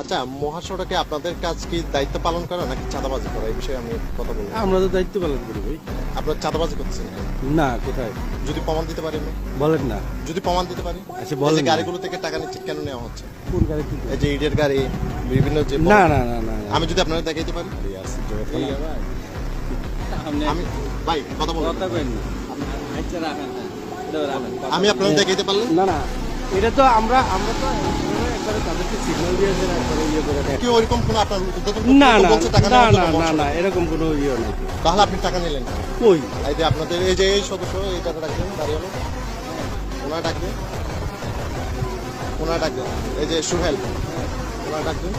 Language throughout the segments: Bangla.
আচ্ছা মহাসড়কে আপনাদের কাজ কি দায়িত্ব পালন করা নাকি চাঁদাবাজি করা? এই বিষয়ে আমি কথা বলব। আমরা তো দায়িত্ব পালন করি ভাই। আপনার চাঁদাবাজি করছেন না কোথায়? যদি প্রমাণ দিতে পারি বলেন না। যদি প্রমাণ দিতে পারি? আচ্ছা, বলেন গাড়িগুলো থেকে টাকা নিচ্ছে কেন নেওয়া হচ্ছে? কোন গাড়ি এই যে ইটের গাড়ি বিভিন্ন যে না না না না। আমি যদি আপনাদের দেখাইতে পারি? আমি ভাই কথা বলুন। আমি আপনাদের দেখাইতে পারলে না না। এটা তো আমরা আমরা তো ইয়ে কোনো আপনার না না না না না না এরকম কোনো ইয়ে নেই। তাহলে আপনি টাকা নিলেন কই? এই যে আপনাদের এই যে এই সদস্য এই টাকা ডাকবেন দাঁড়িয়ে ওনার ডাকবেন ওনার ডাকবেন এই যে সুহেল ওনার ডাকবেন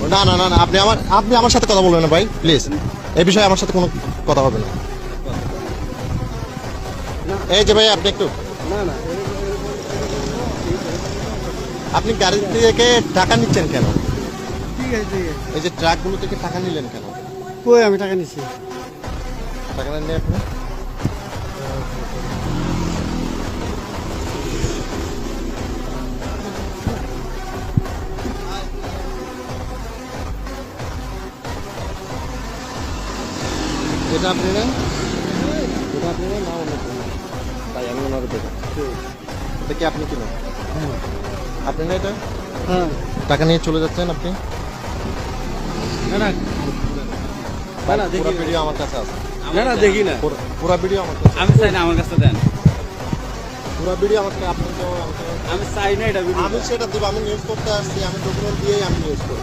ও, না না না না আপনি আমার আপনি আমার সাথে কথা বলবেন না ভাই প্লিজ। এই বিষয়ে আমার সাথে কোনো কথা হবে না। এই যে ভাই আপনি একটু। না না আপনি গাড়ি থেকে টাকা নিচ্ছেন কেন? এই যে ট্রাকগুলো থেকে টাকা নিলেন কেন? কই আমি টাকা নিচ্ছি টাকা নেন আপনি। এটা আপনি নেন। এটা আপনি নেন ওনার দেবো এটা কি আপনি কিনেন? আপনি না এটা? হ্যাঁ টাকা নিয়ে চলে যাচ্ছেন আপনি? না না। না দেখি পুরো ভিডিও আমার কাছে আছে। না না দেখি না। পুরো- ভিডিও আমার কাছে আমি চাই না আমার কাছে দেন। পুরো ভিডিও আমার কাছে আপনি তো আমি চাই না এটা video। আমি সেটা দিব আমি নিউজ করতে আসছি আমি ডকুমেন্ট দিয়েই আমি নিউজ করব।